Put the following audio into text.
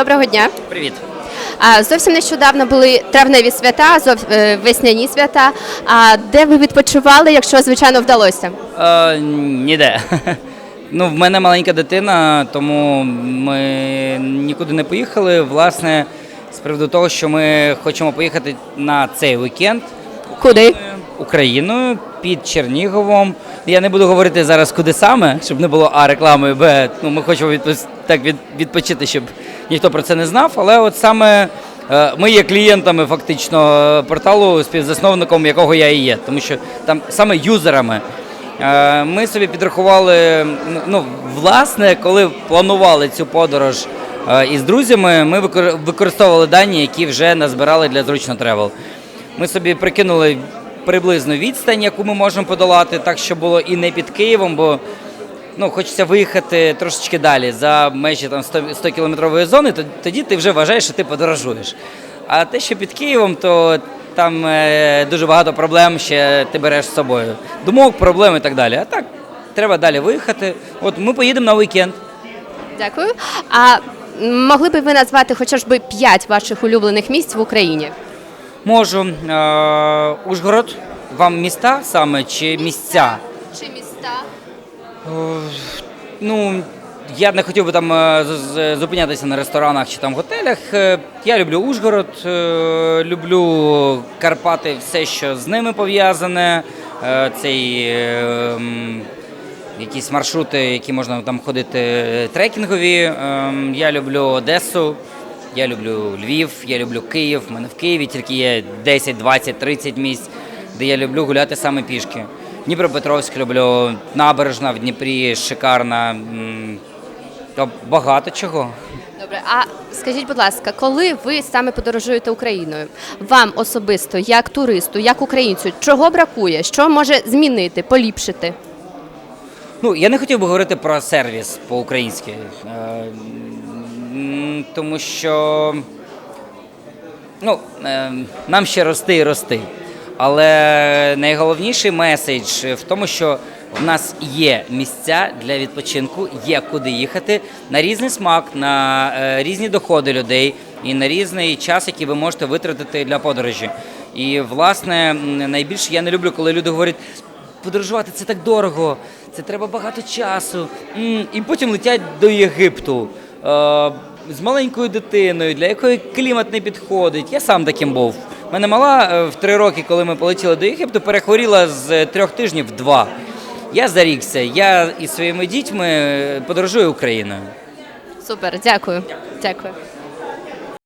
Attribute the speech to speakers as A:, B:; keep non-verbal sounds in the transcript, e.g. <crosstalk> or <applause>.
A: Доброго дня.
B: Привіт.
A: Зовсім нещодавно були травневі свята, е, весняні свята. А де ви відпочивали, якщо звичайно вдалося?
B: Е, ніде. <laughs> Ну, в мене маленька дитина, тому ми нікуди не поїхали. Власне, з приводу того, що ми хочемо поїхати на цей вікенд
A: Куди?
B: Україною під Черніговом. Я не буду говорити зараз, куди саме, щоб не було А реклами, Б. Ну, ми хочемо відпос- так від, відпочити, щоб ніхто про це не знав. Але от саме е, ми є клієнтами фактично е, порталу, співзасновником якого я і є, тому що там саме юзерами. Е, Ми собі підрахували, ну, власне, коли планували цю подорож із друзями, ми використовували дані, які вже назбирали для зручно тревел. Ми собі прикинули приблизну відстань, яку ми можемо подолати, так щоб було і не під Києвом, бо ну, хочеться виїхати трошечки далі за межі там 100, 100 кілометрової зони, то тоді ти вже вважаєш, що ти подорожуєш. А те, що під Києвом, то там е, дуже багато проблем ще ти береш з собою. Думок, проблем і так далі. А так, треба далі виїхати. От ми поїдемо на вікенд.
A: Дякую. А могли б ви назвати хоча б п'ять ваших улюблених місць в Україні?
B: Можу. Е, Ужгород, вам міста саме чи місця?
A: Чи міста?
B: Ну, я не хотів би там е, зупинятися на ресторанах чи там готелях. Е, Я люблю Ужгород, е, люблю Карпати, все, що з ними пов'язане. Е, Цей е, якісь маршрути, які можна там ходити е, трекінгові. Я люблю Одесу, я люблю Львів, я люблю Київ. У мене в Києві тільки є 10, 20, 30 місць, де я люблю гуляти саме пішки. Дніпропетровськ люблю, набережна в Дніпрі шикарна. м, Та багато чого.
A: Добре, а скажіть, будь ласка, коли ви саме подорожуєте Україною, вам особисто, як туристу, як українцю, чого бракує? Що може змінити, поліпшити?
B: Ну, я не хотів би говорити про сервіс по-українськи, е, м, тому що ну, е, нам ще рости і рости. Але найголовніший меседж в тому, що в нас є місця для відпочинку, є куди їхати на різний смак, на е, різні доходи людей і на різний час, який ви можете витратити для подорожі. І власне найбільше я не люблю, коли люди говорять. Подорожувати це так дорого, це треба багато часу. І потім летять до Єгипту е, з маленькою дитиною, для якої клімат не підходить. Я сам таким був. Мене мала е, в три роки, коли ми полетіли до Єгипту, перехворіла з е, трьох тижнів в два. Я зарікся. Я із своїми дітьми е, подорожую Україною.
A: Супер, дякую. Дякую.